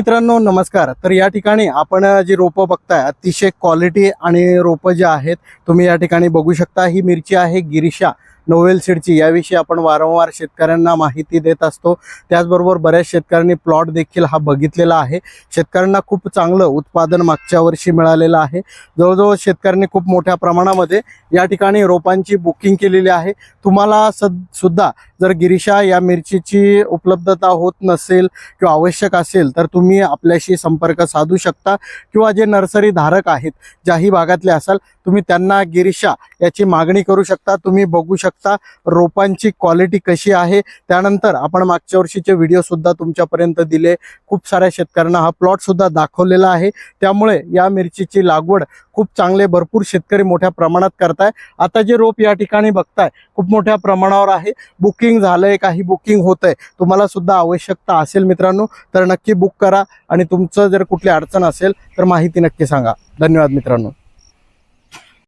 मित्रांनो नमस्कार. तर या ठिकाणी आपण जी रोपं बघताय अतिशय क्वालिटी आणि रोपं जे आहेत तुम्ही या ठिकाणी बघू शकता. ही मिरची आहे गिरीशा. नोवेल सीडची याविषयी आपण वारंवार शेतकऱ्यांना माहिती देत असतो. त्याचबरोबर बऱ्याच शेतकऱ्यांनी प्लॉट देखील हा बघितलेला आहे. शेतकऱ्यांना खूप चांगलं उत्पादन मागच्या वर्षी मिळालेलं आहे. जवळजवळ शेतकऱ्यांनी खूप मोठ्या प्रमाणामध्ये या ठिकाणी रोपांची बुकिंग केलेली आहे. तुम्हाला सद सुद्धा जर गिरीशा या मिरचीची उपलब्धता होत नसेल किंवा आवश्यक असेल तर तुम्ही आपल्याशी संपर्क साधू शकता किंवा जे नर्सरी धारक आहेत ज्याही भागातले असाल तुम्ही त्यांना गिरीशा याची मागणी करू शकता. तुम्ही बघू शकता रोपांची क्वालिटी कशी आहे? त्यानंतर आपण मागच्या वर्षीचे व्हिडिओ सुद्धा तुमच्यापर्यंत दिले. खूप साऱ्या शेतकऱ्यांना हा प्लॉट सुद्धा दाखवलेला आहे. त्यामुळे या मिरचीची लागवड खूप चांगले भरपूर शेतकरी मोठ्या प्रमाणात करताय. आता जे रोप या ठिकाणी बघताय खूप मोठ्या प्रमाणावर आहे. बुकिंग झालंय काही बुकिंग होतंय. तुम्हाला सुद्धा आवश्यकता असेल मित्रांनो तर नक्की बुक करा. आणि तुमचं जर कुठली अडचण असेल तर माहिती नक्की सांगा. धन्यवाद मित्रांनो.